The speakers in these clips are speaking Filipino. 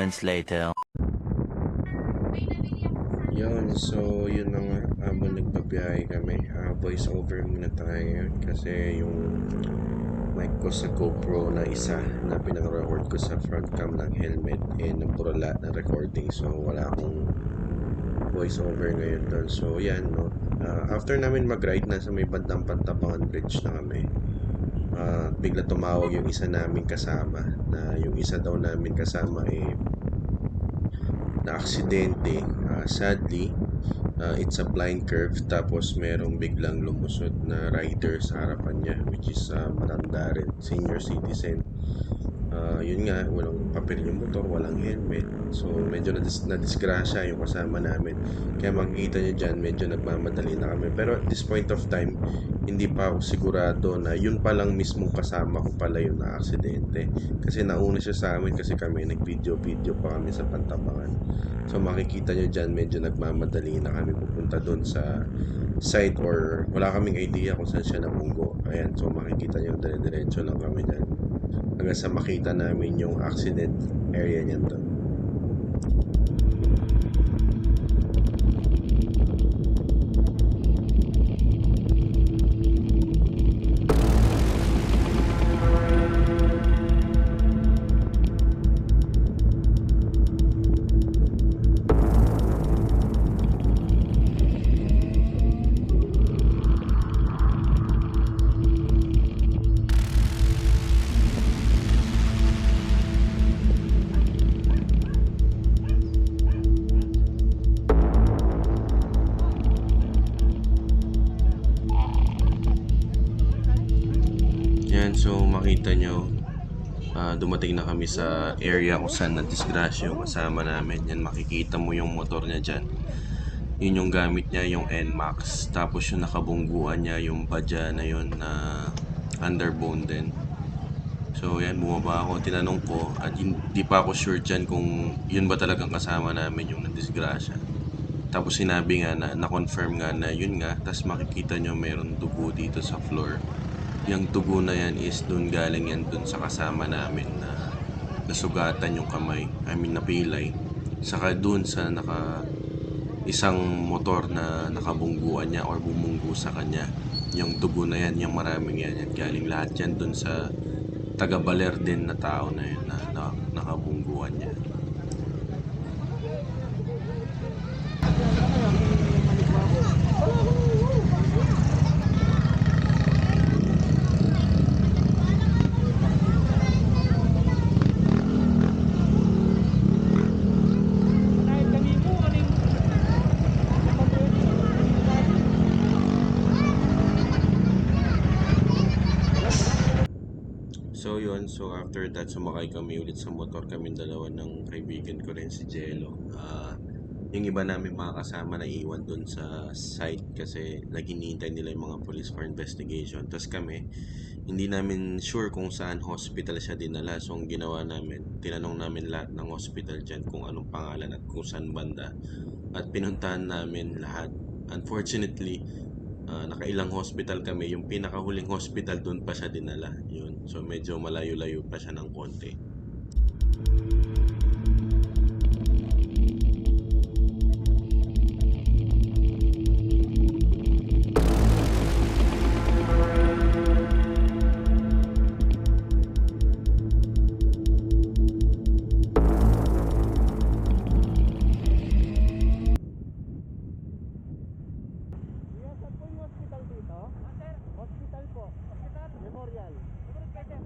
moments later. Yun, so yun na nga, habang nagbabiyahe kami, ah, voice over muna tayo kasi yung mic ko sa GoPro na isa na pinang-record ko sa front cam ng helmet eh nabura ng recording so wala akong voice over ngayon doon. So yan, no. Ah, after namin mag-ride, nasa may bandang Pantabangan Bridge na kami. Ah, bigla tumawag yung isa namin kasama na yung isa daw namin kasama eh na aksidente. Ah, sadly, ah, it's a blind curve tapos merong biglang lumusod na rider sa harapan niya which is ah, matanda rin, senior citizen. Ah, yun nga, walang papel yung motor, walang helmet. So, medyo nadis nadisgrasya yung kasama namin. Kaya makikita nyo dyan, medyo nagmamadali na kami. Pero at this point of time, hindi pa ako sigurado na yun palang mismong kasama ko pala yung na-aksidente. Kasi nauna siya sa amin kasi kami nag-video-video pa kami sa Pantabangan. So makikita nyo dyan, medyo nagmamadali na kami pupunta doon sa site or wala kaming idea kung saan siya namunggo. Ayan, so makikita nyo, dire-diretso lang kami dyan. Hanggang sa makita namin yung accident area niyan doon. Dumating na kami sa area kung saan na-disgrasya yung kasama namin. Yan, makikita mo yung motor niya dyan. Yun yung gamit niya, yung NMAX. Tapos yung nakabungguan niya, yung badya na yun na underbone din. So yan, bumaba ako, tinanong ko at hindi pa ako sure dyan kung yun ba talagang kasama namin yung na-disgrasya. Tapos sinabi nga na, na-confirm nga na yun nga, tapos makikita nyo mayroong dugo dito sa floor yung tugo na yan is doon galing yan doon sa kasama namin na nasugatan yung kamay, I mean napilay. Saka doon sa naka isang motor na nakabungguan niya or bumunggu sa kanya. Yung tugo na yan, yung maraming yan, yan galing lahat yan doon sa taga-baler din na tao na yun na, na nakabungguan niya. So after that sumakay kami ulit sa motor kami dalawa ng kaibigan ko rin si Jello. Ah, yung iba namin mga kasama na iwan dun sa site kasi naghinihintay nila yung mga police for investigation. Tapos kami, hindi namin sure kung saan hospital siya dinala. So ang ginawa namin, tinanong namin lahat ng hospital dyan kung anong pangalan at kung saan banda. At pinuntahan namin lahat. Unfortunately, Ah, nakailang hospital kami. Yung pinakahuling hospital doon pa siya dinala. Yun. So medyo malayo-layo pa siya ng konti. Hospital dito? Hospital po. Hospital? Memorial. Gracias.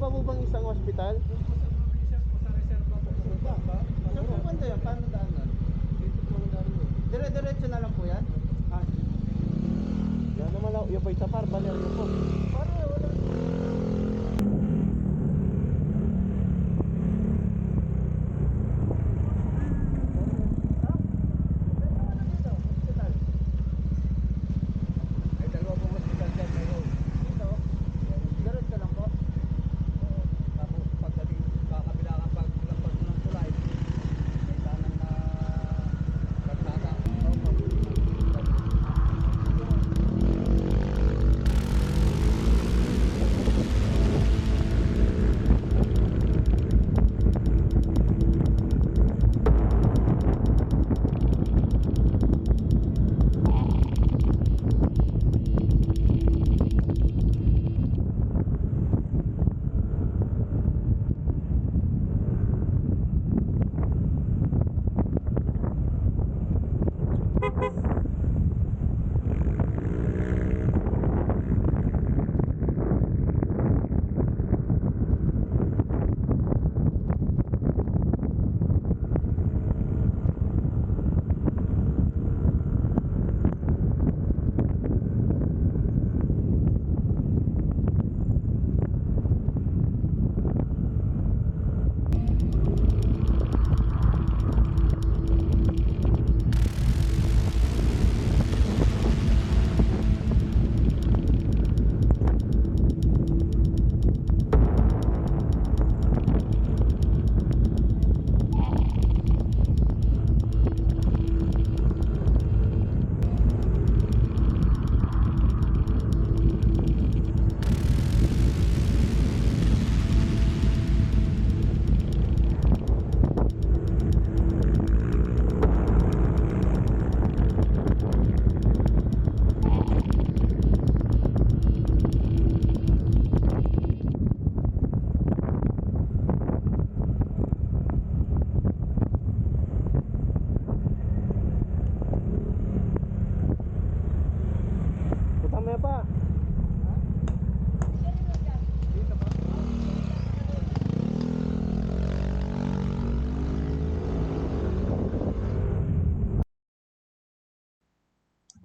Pa po bang isang hospital?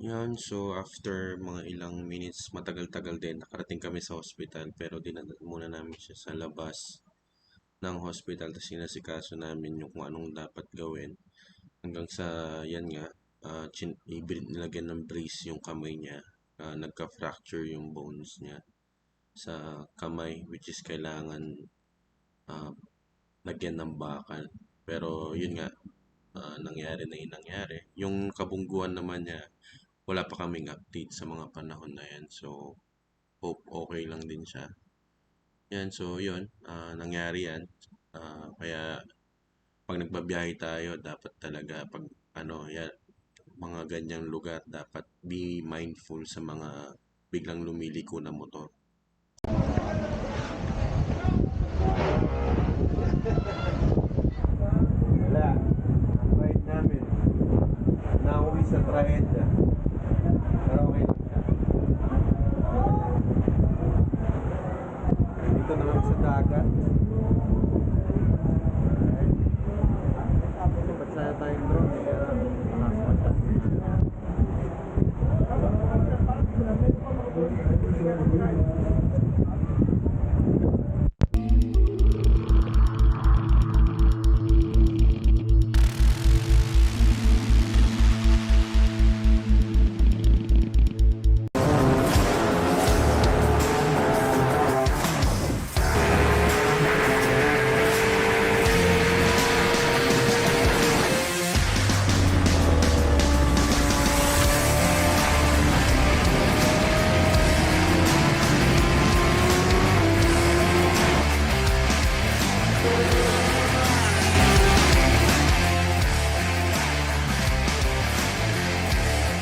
Yan, so after mga ilang minutes, matagal-tagal din, nakarating kami sa hospital pero dinadala muna namin siya sa labas ng hospital tapos sinasikaso namin yung kung anong dapat gawin. Hanggang sa yan nga uh, chin, nilagyan ng brace yung kamay niya Ah, nagka-fracture yung bones niya sa kamay which is kailangan ah, lagyan ng bakal pero yun nga ah, nangyari na yung nangyari. Yung kabungguan naman niya wala pa kaming update sa mga panahon na yan. So hope okay lang din siya. Yan so yun ah, nangyari yan. Ah, kaya pag nagbabiyahe tayo dapat talaga pag ano yan mga ganyang lugar dapat be mindful sa mga biglang lumiliko na motor. Wala. Ride namin nauwi sa Traenda